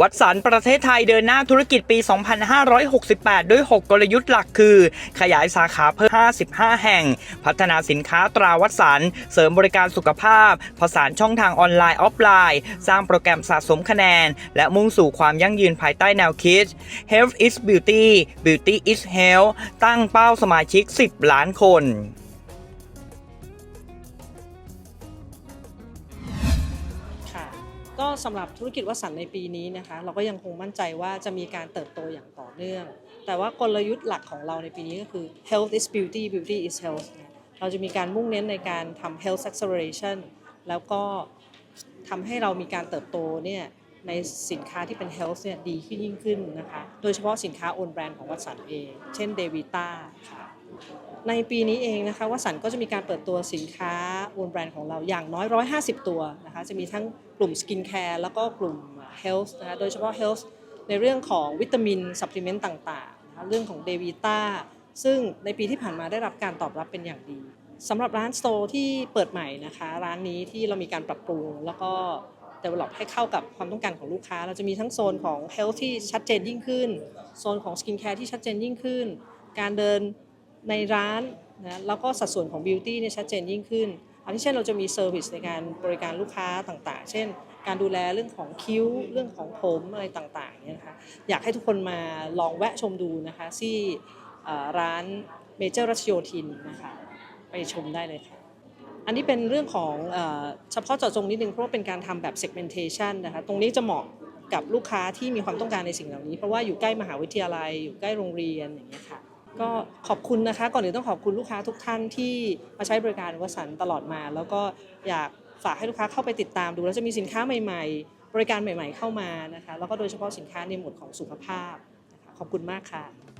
วัดสันประเทศไทยเดินหน้าธุรกิจปี 2568 ด้วย 6 กลยุทธ์หลักคือ ขยายสาขาเพิ่ม 55 แห่ง พัฒนาสินค้าตราวัดสันเสริมบริการสุขภาพ ผสานช่องทางออนไลน์ออฟไลน์ สร้างโปรแกรมสะสมคะแนน และมุ่งสู่ความยั่งยืนภายใต้แนวคิด Health is Beauty Beauty is Health ตั้งเป้าสมาชิก 10 ล้านคน ก็สำหรับธุรกิจวัสันในปีนี้นะคะ เราก็ยังคงมั่นใจว่าจะมีการเติบโตอย่างต่อเนื่อง แต่ว่ากลยุทธ์หลักของเราในปีนี้ก็คือ health is beauty beauty is health เราจะมีการมุ่งเน้นในการทำ health acceleration แล้วก็ทำให้เรามีการเติบโตเนี่ยในสินค้าที่เป็น health เนี่ยดีขึ้นยิ่งขึ้นนะคะ โดยเฉพาะสินค้า own brand ของวัสันเอง เช่น Devita ค่ะ ในปีนี้เองนะคะวสันก็จะมีการเปิดตัวสินค้าโอนแบรนด์ของเราอย่างน้อย 150 ตัวนะคะจะมีทั้งกลุ่มสกินแคร์แล้วก็กลุ่มเฮลท์นะคะโดยเฉพาะเฮลท์ในเรื่องของวิตามินซัพพลีเมนต์ต่างๆนะคะเรื่องของเดวิต้าซึ่งในปีที่ผ่านมาได้รับการตอบรับเป็นอย่างดีสำหรับร้านสโตร์ที่เปิดใหม่นะคะร้านนี้ที่เรามีการปรับปรุงแล้วก็ develop ให้เข้ากับความต้องการของลูกค้า เราจะมีทั้งโซนของ health ที่ชัดเจนยิ่งขึ้น โซนของ skin care ที่ชัดเจนยิ่งขึ้น การเดิน ในร้านนะแล้วก็สัดส่วนของ beauty เนี่ยชัดเจนยิ่งขึ้น อันที่เช่นเราจะมีเซอร์วิสในการบริการลูกค้าต่างๆ เช่น การดูแลเรื่องของคิ้วเรื่องของผมอะไรต่างๆเนี่ยนะคะอยากให้ทุกคนมาลองแวะชมดูนะคะที่ร้านเมเจอร์รัชโยธินนะคะไปชมได้เลยค่ะอันนี้เป็นเรื่องของเออเฉพาะเจาะจงนิดนึงเพราะว่าเป็นการทำแบบ segmentation นะคะตรงนี้จะเหมาะกับลูกค้าที่มีความต้องการในสิ่งเหล่านี้ เพราะว่าอยู่ใกล้มหาวิทยาลัยอยู่ใกล้โรงเรียนอย่างเงี้ยค่ะ ก็ขอบคุณนะคะ ก่อนอื่นต้องขอบคุณลูกค้าทุกท่านที่มาใช้บริการวสันต์ตลอดมา แล้วก็อยากฝากให้ลูกค้าเข้าไปติดตามดู แล้วจะมีสินค้าใหม่ ๆ บริการใหม่ ๆ เข้ามานะคะ แล้วก็โดยเฉพาะสินค้าในหมวดของสุขภาพนะคะขอบคุณมากค่ะ